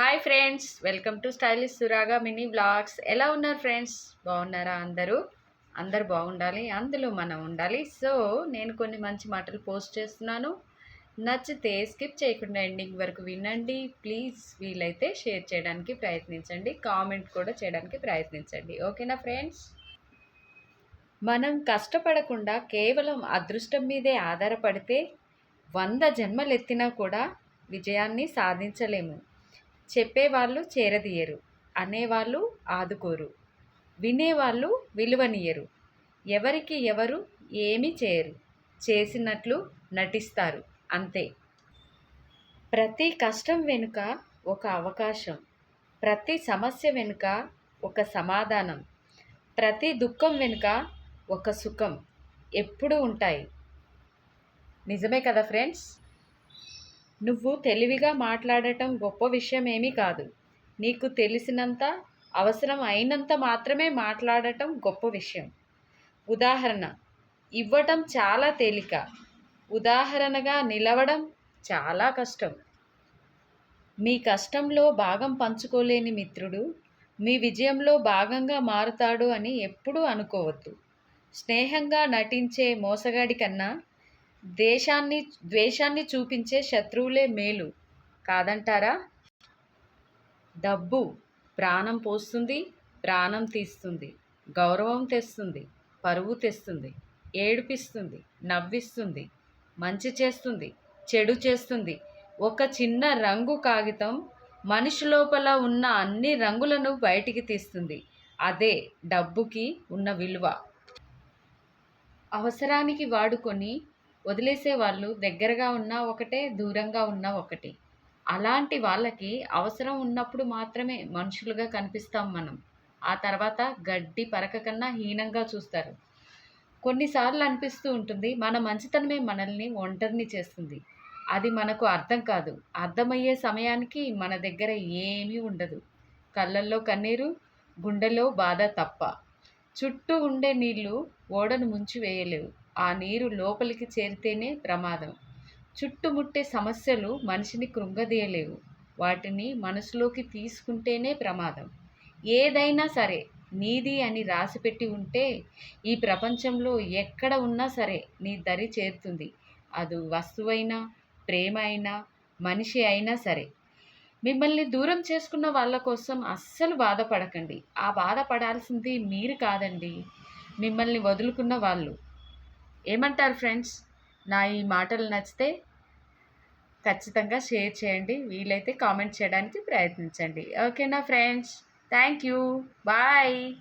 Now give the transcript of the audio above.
Hi friends welcome to stylish Suraga mini vlogs ఎలా ఉన్నారు friends బాగున్నారా అందరూ? అందరు బాగుండాలి అందులో మనం ఉండాలి. సో నేను కొన్ని మంచి మాటలు పోస్ట్ చేస్తున్నాను. నచ్చితే స్కిప్ చేయకుండా ఎండింగ్ వరకు వినండి. ప్లీజ్ వీలైతే షేర్ చేయడానికి ప్రయత్నించండి. కామెంట్ కూడా చేయడానికి ప్రయత్నించండి. ఓకేనా ఫ్రెండ్స్ మనం కష్టపడకుండా కేవలం అదృష్టం మీదే ఆధారపడితే వంద జన్మలు ఎత్తినా కూడా విజయాన్ని సాధించలేము. చెప్పేవాళ్ళు చేరదీయరు అనేవాళ్ళు ఆదుకోరు వినేవాళ్ళు విలువనియరు ఎవరికి ఎవరు ఏమీ చేయరు చేసినట్లు నటిస్తారు అంతే. ప్రతి కష్టం వెనుక ఒక అవకాశం ప్రతి సమస్య వెనుక ఒక సమాధానం ప్రతి దుఃఖం వెనుక ఒక సుఖం ఎప్పుడూ ఉంటాయి. నిజమే కదా ఫ్రెండ్స్? నువ్వు తెలివిగా మాట్లాడటం గొప్ప విషయమేమీ కాదు. నీకు తెలిసినంత అవసరం అయినంత మాత్రమే మాట్లాడటం గొప్ప విషయం. ఉదాహరణ ఇవ్వటం చాలా తేలిక. ఉదాహరణగా నిలవడం చాలా కష్టం. మీ కష్టంలో భాగం పంచుకోలేని మిత్రుడు మీ విజయంలో భాగంగా మారుతాడు అని ఎప్పుడూ అనుకోవద్దు. స్నేహంగా నటించే మోసగాడి కన్నా దేశాన్ని ద్వేషాన్ని చూపించే శత్రువులే మేలు. కాదంటారా? డబ్బు ప్రాణం పోస్తుంది ప్రాణం తీస్తుంది గౌరవం తెస్తుంది పరువు తెస్తుంది ఏడిపిస్తుంది నవ్విస్తుంది మంచి చేస్తుంది చెడు చేస్తుంది. ఒక చిన్న రంగు కాగితం మనిషి లోపల ఉన్న అన్ని రంగులను బయటికి తీస్తుంది. అదే డబ్బుకి ఉన్న విలువ. అవసరానికి వాడుకొని వదిలేసే వాళ్ళు దగ్గరగా ఉన్న ఒకటే దూరంగా ఉన్న ఒకటి. అలాంటి వాళ్ళకి అవసరం ఉన్నప్పుడు మాత్రమే మనుషులుగా కనిపిస్తాం మనం. ఆ తర్వాత గడ్డి పరక కన్నా హీనంగా చూస్తారు. కొన్నిసార్లు అనిపిస్తూ ఉంటుంది మన మంచితనమే మనల్ని ఒంటరిని చేస్తుంది. అది మనకు అర్థం కాదు. అర్థమయ్యే సమయానికి మన దగ్గర ఏమీ ఉండదు. కళ్ళల్లో కన్నీరు గుండెలో బాధ తప్ప. చుట్టూ ఉండే నీళ్ళు ఓడను ముంచి వేయలేవు ఆ నీరు లోపలికి చేరితేనే ప్రమాదం. చుట్టుముట్టే సమస్యలు మనిషిని కృంగదీయలేవు. వాటిని మనసులోకి తీసుకుంటేనే ప్రమాదం. ఏదైనా సరే నీది అని రాసిపెట్టి ఉంటే ఈ ప్రపంచంలో ఎక్కడ ఉన్నా సరే నీ దరి చేరుతుంది. అది వస్తువైనా ప్రేమ అయినా మనిషి అయినా సరే. మిమ్మల్ని దూరం చేసుకున్న వాళ్ళ కోసం అస్సలు బాధపడకండి. ఆ బాధపడాల్సింది మీరు కాదండి. మిమ్మల్ని వదులుకున్న వాళ్ళు. ఏమంటారు ఫ్రెండ్స్? నా ఈ మాటలు నచ్చితే ఖచ్చితంగా షేర్ చేయండి. వీలైతే కామెంట్ చేయడానికి ప్రయత్నించండి. ఓకేనా ఫ్రెండ్స్? Thank you. బాయ్.